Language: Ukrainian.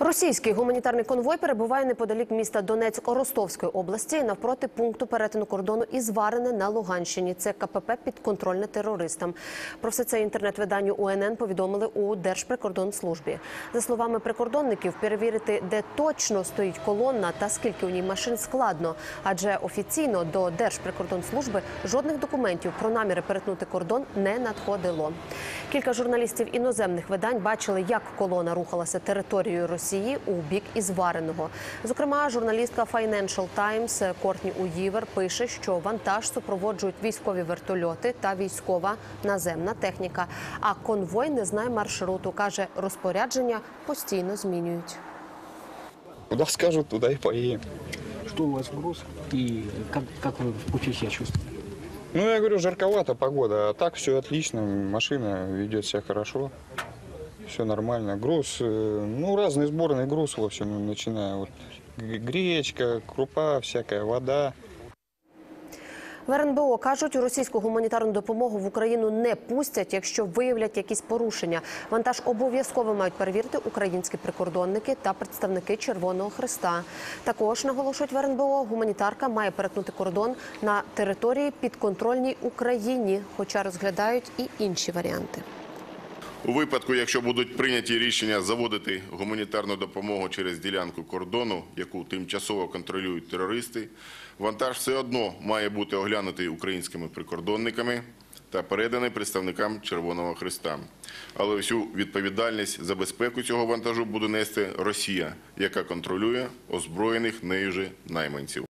Російський гуманітарний конвой перебуває неподалік міста Донецьк Ростовської області навпроти пункту перетину кордону із Варене на Луганщині. Це КПП підконтрольне терористам. Про все це інтернет-виданню УНН повідомили у Держприкордонслужбі. За словами прикордонників, перевірити, де точно стоїть колона та скільки у ній машин складно, адже офіційно до Держприкордонслужби жодних документів про наміри перетнути кордон не надходило. Кілька журналістів іноземних видань бачили, як колона рухалася територією Росії у бік Ізвареного. Зокрема, журналістка Financial Times Кортні Уївер пише, що вантаж супроводжують військові вертольоти та військова наземна техніка. А конвой не знає маршруту. каже, розпорядження постійно змінюють. Куда скажут, туда и поедем. Что у вас груз и как, как вы в пути себя чувствуете? Ну, я говорю, жарковата погода, а так все отлично, машина ведет себя хорошо, все нормально. Груз, э, ну, разный сборный груз, в общем, ну, начиная вот г- гречка, крупа, всякая вода. В РНБО кажуть, російську гуманітарну допомогу в Україну не пустять, якщо виявлять якісь порушення. Вантаж обов'язково мають перевірити українські прикордонники та представники Червоного Христа. Також наголошують в РНБО, гуманітарка має перетнути кордон на території підконтрольній Україні, хоча розглядають і інші варіанти. У випадку, якщо будуть прийняті рішення заводити гуманітарну допомогу через ділянку кордону, яку тимчасово контролюють терористи, вантаж все одно має бути оглянутий українськими прикордонниками та переданий представникам Червоного Христа. Але всю відповідальність за безпеку цього вантажу буде нести Росія, яка контролює озброєних нею же найманців.